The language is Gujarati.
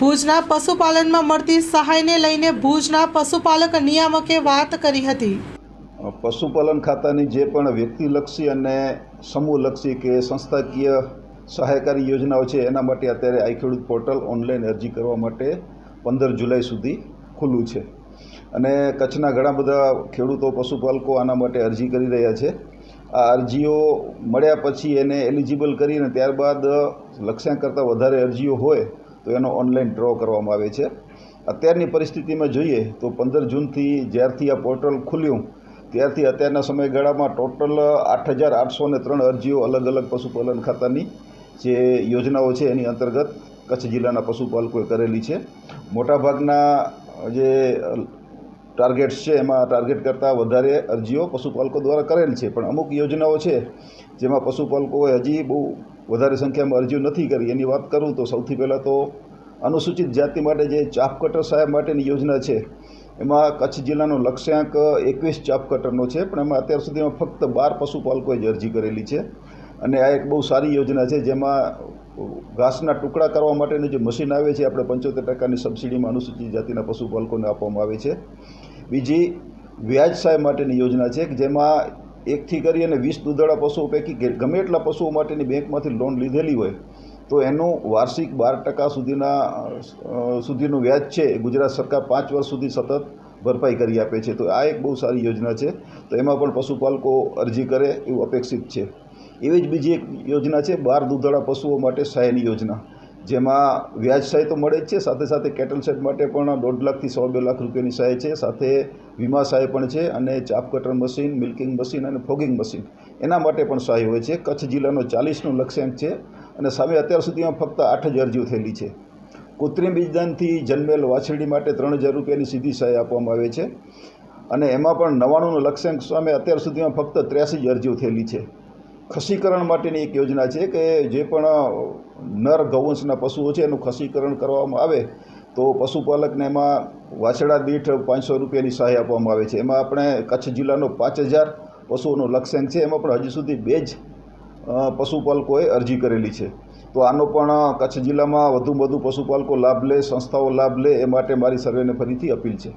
ભુજના પશુપાલનમાં મળતી સહાયને લઈને ભુજના પશુપાલક નિયામકે વાત કરી હતી. પશુપાલન ખાતાની જે પણ વ્યક્તિલક્ષી અને સમૂહલક્ષી કે સંસ્થાકીય સહાયકારી યોજનાઓ છે, એના માટે અત્યારે આઈ ખેડૂત પોર્ટલ ઓનલાઈન અરજી કરવા માટે પંદર જુલાઈ સુધી ખુલ્લું છે. અને કચ્છના ઘણા બધા ખેડૂતો, પશુપાલકો આના માટે અરજી કરી રહ્યા છે. આ અરજીઓ મળ્યા પછી એને એલિજિબલ કરીને ત્યારબાદ લક્ષ્યાંક કરતાં વધારે અરજીઓ હોય તો એનો ઓનલાઈન ડ્રો કરવામાં આવે છે. અત્યારની પરિસ્થિતિમાં જોઈએ તો પંદર જૂનથી જ્યારથી આ પોર્ટલ ખુલ્યું, ત્યારથી અત્યારના સમયગાળામાં ટોટલ આઠ હજાર આઠસો ને ત્રણ અરજીઓ અલગ અલગ પશુપાલન ખાતાની જે યોજનાઓ છે એની અંતર્ગત કચ્છ જિલ્લાના પશુપાલકોએ કરેલી છે. મોટાભાગના જે ટાર્ગેટ્સ છે એમાં ટાર્ગેટ કરતાં વધારે અરજીઓ પશુપાલકો દ્વારા કરેલ છે. પણ અમુક યોજનાઓ છે જેમાં પશુપાલકોએ હજી બહુ વધારે સંખ્યામાં અરજીઓ નથી કરી. એની વાત કરું તો સૌથી પહેલાં તો અનુસૂચિત જાતિ માટે જે ચાપકટર સાહેબ માટેની યોજના છે, એમાં કચ્છ જિલ્લાનો લક્ષ્યાંક એકવીસ ચાપકટરનો છે, પણ એમાં અત્યાર સુધીમાં ફક્ત બાર પશુપાલકોએ જ અરજી કરેલી છે. અને આ એક બહુ સારી યોજના છે, જેમાં ઘાસના ટુકડા કરવા માટેનું જે મશીન આવે છે, આપણે પંચોતેર ટકાની સબસિડીમાં અનુસૂચિત જાતિના પશુપાલકોને આપવામાં આવે છે. બીજી વ્યાજ સહાય માટેની યોજના છે કે જેમાં એકથી કરી અને વીસ દૂધાળા પશુઓ પૈકી ગમે એટલા પશુઓ માટેની બેંકમાંથી લોન લીધેલી હોય, તો એનું વાર્ષિક બાર ટકા સુધીના સુધીનું વ્યાજ છે. ગુજરાત સરકાર પાંચ વર્ષ સુધી સતત ભરપાઈ કરી આપે છે. તો આ એક બહુ સારી યોજના છે. તો એમાં પણ પશુપાલકો અરજી કરે એવું અપેક્ષિત છે. એવી જ બીજી એક યોજના છે, બાર દૂધાળા પશુઓ માટે સહાયની યોજના. જેમાં વ્યાજ સહાય તો મળે જ છે, સાથે સાથે કેટલ સેટ માટે પણ દોઢ લાખથી સો બે લાખ રૂપિયાની સહાય છે, સાથે વીમા સહાય પણ છે અને chaff cutter machine, milking machine અને ફોગિંગ મશીન. એના માટે પણ સહાય હોય છે. કચ્છ જિલ્લાનો ચાલીસનું લક્ષ્યાંક છે અને સામે અત્યાર સુધીમાં ફક્ત આઠ જ અરજીઓ થયેલી છે. કૃત્રિમ બીજદાનથી જન્મેલ વાછરડી માટે ત્રણ હજાર રૂપિયાની સીધી સહાય આપવામાં આવે છે. અને એમાં પણ નવ્વાણુંનું લક્ષ્યાંક સામે અત્યાર સુધીમાં ફક્ત ત્ર્યાસી જ અરજીઓ થયેલી છે. ખસીકરણ માટેની એક યોજના છે કે જે પણ નર ગૌવંશના પશુઓ છે એનું ખસીકરણ કરવામાં આવે તો પશુપાલકને એમાં વાછડા દીઠ પાંચસો રૂપિયાની સહાય આપવામાં આવે છે. એમાં આપણે કચ્છ જિલ્લાનો પાંચ હજાર પશુઓનો લક્ષ્યાંક છે. એમાં પણ હજી સુધી બે જ પશુપાલકોએ અરજી કરેલી છે. તો આનો પણ કચ્છ જિલ્લામાં વધુ વધુ પશુપાલકો લાભ લે, સંસ્થાઓ લાભ લે એ માટે મારી સર્વેને ફરીથી અપીલ છે.